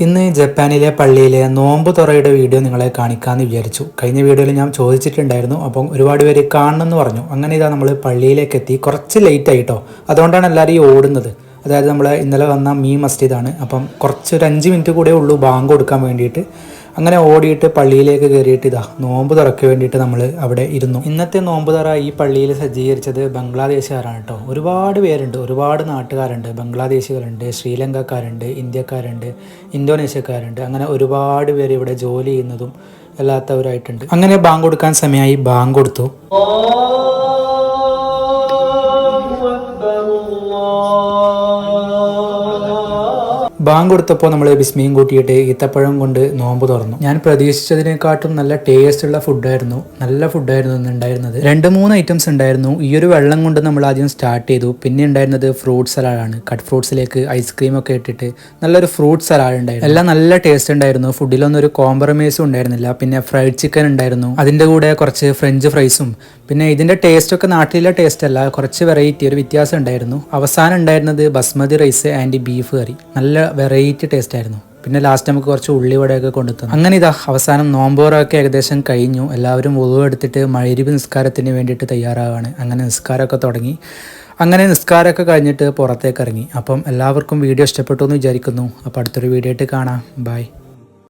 ഇന്ന് ജപ്പാനിലെ പള്ളിയിലെ നോമ്പ് തുറയുടെ വീഡിയോ നിങ്ങളെ കാണിക്കാമെന്ന് വിചാരിച്ചു. കഴിഞ്ഞ വീഡിയോയിൽ ഞാൻ ചോദിച്ചിട്ടുണ്ടായിരുന്നു. അപ്പം ഒരുപാട് പേര് കാണണമെന്ന് പറഞ്ഞു. അങ്ങനെ ഇതാ നമ്മൾ പള്ളിയിലേക്ക് എത്തി. കുറച്ച് ലേറ്റ് ആയിട്ടോ. അതുകൊണ്ടാണ് എല്ലാവരും ഈ ഓടുന്നത്. അതായത് നമ്മൾ ഇന്നലെ വന്ന മീ മസ്ജിദാണ്. അപ്പം കുറച്ച് ഒരു അഞ്ച് മിനിറ്റ് കൂടെ ഉള്ളൂ ബാങ്ക് കൊടുക്കാൻ വേണ്ടിയിട്ട്. അങ്ങനെ ഓടിയിട്ട് പള്ളിയിലേക്ക് കയറിയിട്ട് ഇതാ നോമ്പ് തുറയ്ക്ക് വേണ്ടിയിട്ട് നമ്മൾ അവിടെ ഇരുന്നു. ഇന്നത്തെ നോമ്പ് തറ ഈ പള്ളിയിൽ സജ്ജീകരിച്ചത് ബംഗ്ലാദേശുകാരാണ് കേട്ടോ. ഒരുപാട് പേരുണ്ട് ഒരുപാട് നാട്ടുകാരുണ്ട് ബംഗ്ലാദേശികളുണ്ട് ശ്രീലങ്കക്കാരുണ്ട് ഇന്ത്യക്കാരുണ്ട് ഇന്തോനേഷ്യക്കാരുണ്ട് അങ്ങനെ ഒരുപാട് പേര് ഇവിടെ ജോലി ചെയ്യുന്നതും അല്ലാത്തവരായിട്ടുണ്ട്. അങ്ങനെ ബാങ്ക് കൊടുക്കാൻ സമയമായി ബാങ്ക് കൊടുത്തു. ബാങ്ക് കൊടുത്തപ്പോൾ നമ്മൾ ബിസ്മിയും കൂട്ടിയിട്ട് ഈത്തപ്പഴം കൊണ്ട് നോമ്പ് തുറന്നു. ഞാൻ പ്രതീക്ഷിച്ചതിനെക്കാട്ടും നല്ല ടേസ്റ്റ് ഉള്ള ഫുഡായിരുന്നു നല്ല ഫുഡായിരുന്നു ഇന്ന് ഉണ്ടായിരുന്നത്. രണ്ട് മൂന്ന് ഐറ്റംസ് ഉണ്ടായിരുന്നു. ഈ ഒരു വെള്ളം കൊണ്ട് നമ്മൾ ആദ്യം സ്റ്റാർട്ട് ചെയ്തു. പിന്നെ ഉണ്ടായിരുന്നത് ഫ്രൂട്ട് സലാഡാണ് കട്ട് ഫ്രൂട്ട്സിലേക്ക് ഐസ്ക്രീം ഒക്കെ ഇട്ടിട്ട് നല്ലൊരു ഫ്രൂട്ട് സലാഡ് ഉണ്ടായിരുന്നു. എല്ലാം നല്ല ടേസ്റ്റ് ഉണ്ടായിരുന്നു. ഫുഡിലൊന്നും ഒരു കോംപ്രമൈസും ഉണ്ടായിരുന്നില്ല. പിന്നെ ഫ്രൈഡ് ചിക്കൻ ഉണ്ടായിരുന്നു. അതിന്റെ കൂടെ കുറച്ച് ഫ്രഞ്ച് ഫ്രൈസും പിന്നെ ഇതിന്റെ ടേസ്റ്റ് ഒക്കെ നാട്ടിലെ ടേസ്റ്റ് അല്ല. കുറച്ച് വെറൈറ്റി ഒരു വ്യത്യാസം ഉണ്ടായിരുന്നു. അവസാനം ഉണ്ടായിരുന്നത് basmati rice and beef curry നല്ല വെറൈറ്റി ടേസ്റ്റ് ആയിരുന്നു. പിന്നെ ലാസ്റ്റ് നമുക്ക് കുറച്ച് ഉള്ളിവടയൊക്കെ കൊണ്ടുത്തന്നു. അങ്ങനെ ഇതാ അവസാനം നോമ്പോറൊക്കെ ഏകദേശം കഴിഞ്ഞു. എല്ലാവരും ഉറവെടുത്തിട്ട് മഴരിബ് നിസ്കാരത്തിന് വേണ്ടിയിട്ട് തയ്യാറാവാണ്. അങ്ങനെ നിസ്കാരമൊക്കെ തുടങ്ങി. അങ്ങനെ നിസ്കാരമൊക്കെ കഴിഞ്ഞിട്ട് പുറത്തേക്ക് ഇറങ്ങി. അപ്പം എല്ലാവർക്കും വീഡിയോ ഇഷ്ടപ്പെട്ടു എന്ന് വിചാരിക്കുന്നു. അപ്പോൾ അടുത്തൊരു വീഡിയോ ആയിട്ട് കാണാം. ബൈ